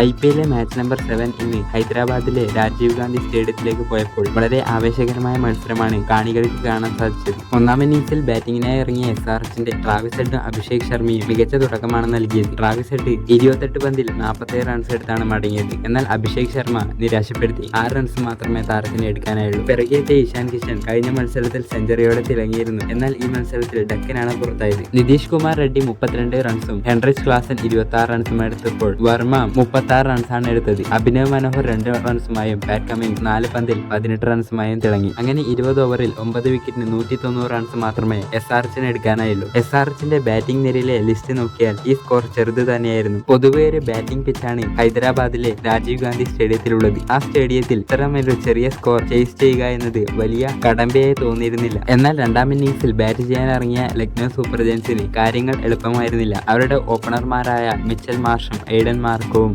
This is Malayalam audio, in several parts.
ഐ പി എല്ലിലെ മാച്ച് നമ്പർ സെവൻ ഇന്ന് ഹൈദരാബാദിലെ രാജീവ് ഗാന്ധി സ്റ്റേഡിയത്തിലേക്ക് പോയപ്പോൾ വളരെ ആവേശകരമായ മത്സരമാണ് കാണികൾക്ക് കാണാൻ സാധിച്ചത്. ഒന്നാം ഇന്നിംഗ്സിൽ ബാറ്റിംഗിനായി ഇറങ്ങിയ എസ് ആർ എച്ചിന്റെ ട്രാവിസ് ഹെഡും അഭിഷേക് ശർമ്മയും മികച്ച തുടക്കമാണ് നൽകിയത്. ട്രാവിസ് ഹെഡ് ഇരുപത്തെട്ട് പന്തിൽ നാൽപ്പത്തേഴ് റൺസ് എടുത്താണ് മടങ്ങിയത്. എന്നാൽ അഭിഷേക് ശർമ്മ നിരാശപ്പെടുത്തി. ആറ് റൺസ് മാത്രമേ താരത്തിന് എടുക്കാനായുള്ളൂ. പിറകേറ്റ ഇഷാൻ കിഷൻ കഴിഞ്ഞ മത്സരത്തിൽ സെഞ്ചുറിയോടെ തിളങ്ങിയിരുന്നു. എന്നാൽ ഈ മത്സരത്തിൽ ഡക്കനാണ് പുറത്തായത്. നിതീഷ് കുമാർ റെഡ്ഡി മുപ്പത്തിരണ്ട് റൺസും ഹെൻറിച്ച് ക്ലാസൻ ഇരുപത്തി ആറ് റൺസും എടുത്തപ്പോൾ വർമ്മ മുപ്പത്തി ആറ് റൺസാണ് എടുത്തത്. അഭിനവ് മനോഹർ രണ്ട് റൺസുമായും ബാറ്റ് കമ്മിങ് നാല് പന്തിൽ പതിനെട്ട് റൺസുമായും തിളങ്ങി. അങ്ങനെ ഇരുപത് ഓവറിൽ ഒമ്പത് വിക്കറ്റിന് നൂറ്റി തൊണ്ണൂറ് റൺസ് മാത്രമേ എസ് ആർ എച്ചിന് എടുക്കാനായുള്ളൂ. എസ് ആർ എച്ചിന്റെ ബാറ്റിംഗ് നിരയിലെ ലിസ്റ്റ് നോക്കിയാൽ ഈ സ്കോർ ചെറുത് തന്നെയായിരുന്നു. പൊതുവെ ഒരു ബാറ്റിംഗ് പിച്ചാണ് ഹൈദരാബാദിലെ രാജീവ് ഗാന്ധി സ്റ്റേഡിയത്തിലുള്ളത്. ആ സ്റ്റേഡിയത്തിൽ ഇത്തരമൊരു ചെറിയ സ്കോർ ചേസ് ചെയ്യുക എന്നത് വലിയ കടമ്പയായി തോന്നിയിരുന്നില്ല. എന്നാൽ രണ്ടാം ഇന്നിംഗ്സിൽ ബാറ്റ് ചെയ്യാൻ ഇറങ്ങിയ ലക്നൗ സൂപ്പർ ജയൻസിന് കാര്യങ്ങൾ എളുപ്പമായിരുന്നില്ല. അവരുടെ ഓപ്പണർമാരായ മിച്ചൽ മാർഷും എയ്ഡൻ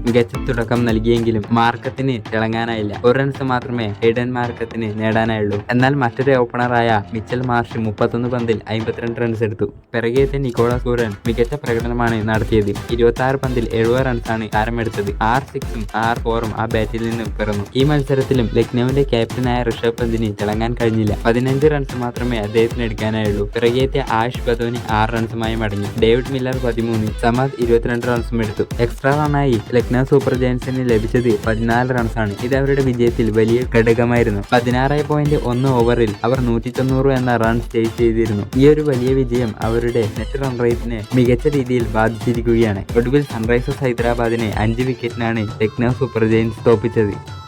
മികച്ച തുടക്കം നൽകിയെങ്കിലും മാർക്കത്തിന് തിളങ്ങാനായില്ല. ഒരു റൺസ് മാത്രമേ ഹെയ്ഡൻ മാർക്കത്തിന് നേടാനായുള്ളൂ. എന്നാൽ മറ്റൊരു ഓപ്പണറായ മിച്ചൽ മാർഷ് മുപ്പത്തൊന്ന് പന്തിൽ അമ്പത്തിരണ്ട് റൺസ് എടുത്തു. പിറകെത്തെ നിക്കോളാസ് സൂരൻ മികച്ച പ്രകടനമാണ് നടത്തിയത്. ഇരുപത്തി ആറ് പന്തിൽ എഴുപത് റൺസാണ് താരമെടുത്തത്. ആർ സിക്സും ആർ ഫോറും ആ ബാറ്റിൽ നിന്നും പിറന്നു. ഈ മത്സരത്തിലും ലക്നൌവിന്റെ ക്യാപ്റ്റനായ ഋഷഭ് പന്തിന് തിളങ്ങാൻ കഴിഞ്ഞില്ല. പതിനഞ്ച് റൺസ് മാത്രമേ അദ്ദേഹത്തിന് എടുക്കാനായുള്ളൂ. പിറകേത്തെ ആഷ് ബദോനി ആറ് റൺസുമായി മടങ്ങി. ഡേവിഡ് മില്ലർ പതിമൂന്ന് സമാദ് ഇരുപത്തിരണ്ട് റൺസും എടുത്തു. എക്സ്ട്രാ റണ്ണായി ലക്നൗ സൂപ്പർ ജയൻസിന് ലഭിച്ചത് പതിനാല് റൺസാണ്. ഇത് അവരുടെ വിജയത്തിൽ വലിയ ഘടകമായിരുന്നു. പതിനാറ് പോയിന്റ് ഒന്ന് ഓവറിൽ അവർ നൂറ്റി തൊണ്ണൂറ് എന്ന റൺസ് ചേസ് ചെയ്തിരുന്നു. ഈ ഒരു വലിയ വിജയം അവരുടെ നെറ്റ് റൺ റേറ്റിനെ മികച്ച രീതിയിൽ ബാധിച്ചിരിക്കുകയാണ്. ഒടുവിൽ സൺറൈസേഴ്സ് ഹൈദരാബാദിനെ അഞ്ച് വിക്കറ്റിനാണ് ടെക്നോ സൂപ്പർ ജയൻസ് തോപ്പിച്ചത്.